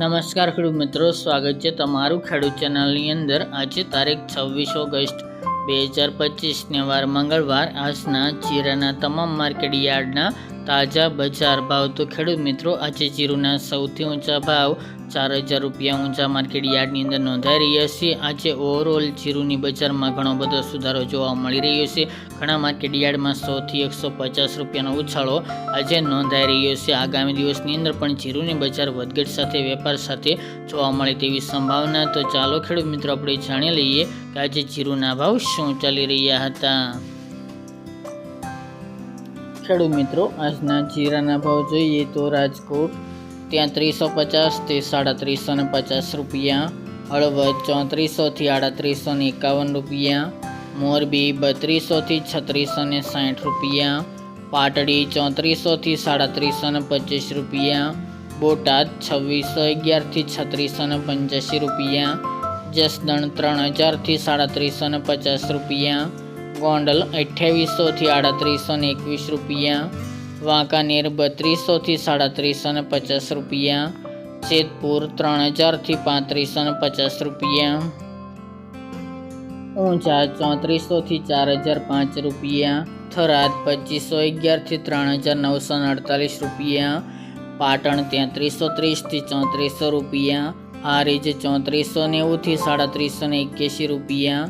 નમસ્કાર ખેડૂત મિત્રો, સ્વાગત છે તમારું ખેડૂત ચેનલની અંદર. આજે તારીખ છવ્વીસ ઓગસ્ટ બે હજાર પચીસને વાર મંગળવાર. આજના જીરાના તમામ માર્કેટ યાર્ડના તાજા બજાર ભાવ તો ખેડૂત મિત્રો આજે જીરુના સૌથી ઊંચા ભાવ ચાર હજાર રૂપિયા ઊંચા માર્કેટ યાર્ડની અંદર નોંધાઈ રહ્યા છે. આજે ઓવરઓલ જીરુની બજારમાં ઘણો બધો સુધારો જોવા મળી રહ્યો છે. ઘણા માર્કેટ યાર્ડમાં સોથી એકસો પચાસ રૂપિયાનો ઉછાળો આજે નોંધાઈ રહ્યો છે. આગામી દિવસની અંદર પણ જીરુની બજાર વધઘટ સાથે વેપાર સાથે જોવા મળે તેવી સંભાવના તો ચાલો ખેડૂત મિત્રો આપણે જાણી લઈએ કે આજે જીરુના ભાવ શું ચાલી રહ્યા હતા. ખેડૂત મિત્રો, આજના જીરાના ભાવ જોઈએ તો રાજકોટ ત્યાં ત્રીસો પચાસથી સાડત્રીસો ને પચાસ રૂપિયા, હળવદ ચોત્રીસોથી આડત્રીસો ને એકાવન રૂપિયા, મોરબી બત્રીસોથી છત્રીસો ને સાઠ રૂપિયા, પાટડી ચોત્રીસોથી સાડત્રીસો ને પચીસ રૂપિયા, બોટાદ છવ્વીસો અગિયારથી છત્રીસો ને પંચ્યાસી રૂપિયા, જસદણ ત્રણ હજારથી સાડત્રીસો ને પચાસ રૂપિયા ગોંડલ અઠ્યાવીસોથી આડત્રીસો ને એકવીસ રૂપિયા, વાંકાનેર બત્રીસોથી સાડત્રીસો ને પચાસ રૂપિયા, જેતપુર ત્રણ હજારથી પાંત્રીસો ને પચાસ રૂપિયા, ઊંઝા ચોત્રીસોથી ચાર હજાર પાંચ રૂપિયા, થરાદ પચીસો અગિયારથી ત્રણ હજાર નવસો ને અડતાલીસ રૂપિયા, પાટણ તેત્રીસો ત્રીસથી ચોત્રીસો રૂપિયા, હારીજ ચોત્રીસો નેવુંથી સાડત્રીસો ને એક્યાસી રૂપિયા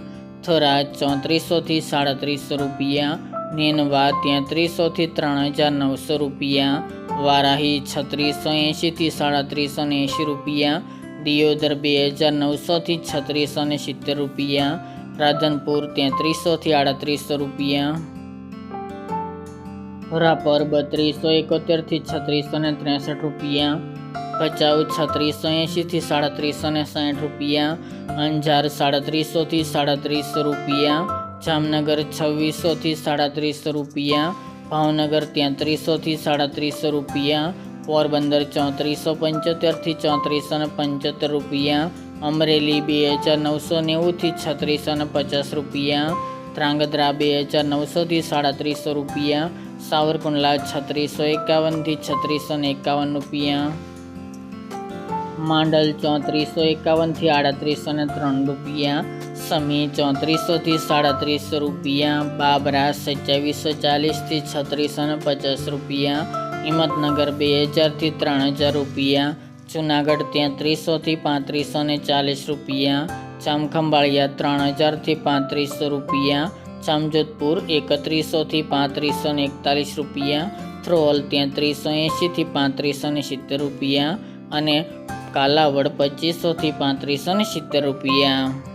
થરાદ ચોત્રીસોથી સાડત્રીસો રૂપિયા, નેનવા તેત્રીસોથી ત્રણ હજાર નવસો રૂપિયા, વારાહી છત્રીસો એંશીથી સાડત્રીસો ને એંશી રૂપિયા, દિયોદર બે હજાર નવસોથી છત્રીસો ને સિત્તેર રૂપિયા, રાધનપુર તેત્રીસોથી આડત્રીસો રૂપિયા. રાપર બત્રીસો એકોતેરથી છત્રીસો ને ત્રેસઠ રૂપિયા ભચાઉ છત્રીસો એંશીથી સાડત્રીસો ને સાઠ રૂપિયા, અંજાર સાડત્રીસોથી સાડત્રીસો રૂપિયા, જામનગર છવ્વીસોથી સાડત્રીસો રૂપિયા, ભાવનગર તેત્રીસોથી સાડત્રીસો રૂપિયા, પોરબંદર ચોત્રીસો પંચોતેરથી ચોત્રીસો ને પંચોતેર રૂપિયા, અમરેલી બે હજાર નવસો નેવુંથી છત્રીસો ને પચાસ રૂપિયા ત્રાંગધ્રા બે હજાર નવસોથી સાડત્રીસો રૂપિયા, સાવરકુંડલા છત્રીસો એકાવનથી છત્રીસો ને એકાવન રૂપિયા. માંડલ ચોત્રીસો એકાવનથી આડત્રીસો ને ત્રણ રૂપિયા. સમી ચોત્રીસોથી સાડત્રીસો રૂપિયા. બાબરા સત્યાવીસો ચાલીસથી છત્રીસો ને પચાસ રૂપિયા. હિંમતનગર બે હજારથી ત્રણ હજાર રૂપિયા. જુનાગઢ તેત્રીસોથી પાંત્રીસો ને ચાલીસ રૂપિયા. જામખંભાળિયા ત્રણ હજારથી પાંત્રીસો રૂપિયા. જામજોધપુર એકત્રીસોથી પાંત્રીસો ને એકતાલીસ રૂપિયા. થ્રોલ તેત્રીસો એંશીથી પાંત્રીસો ને સિત્તેર રૂપિયા. અને કાલાવડ પચીસોથી પાંત્રીસો ને સિત્તેર રૂપિયા.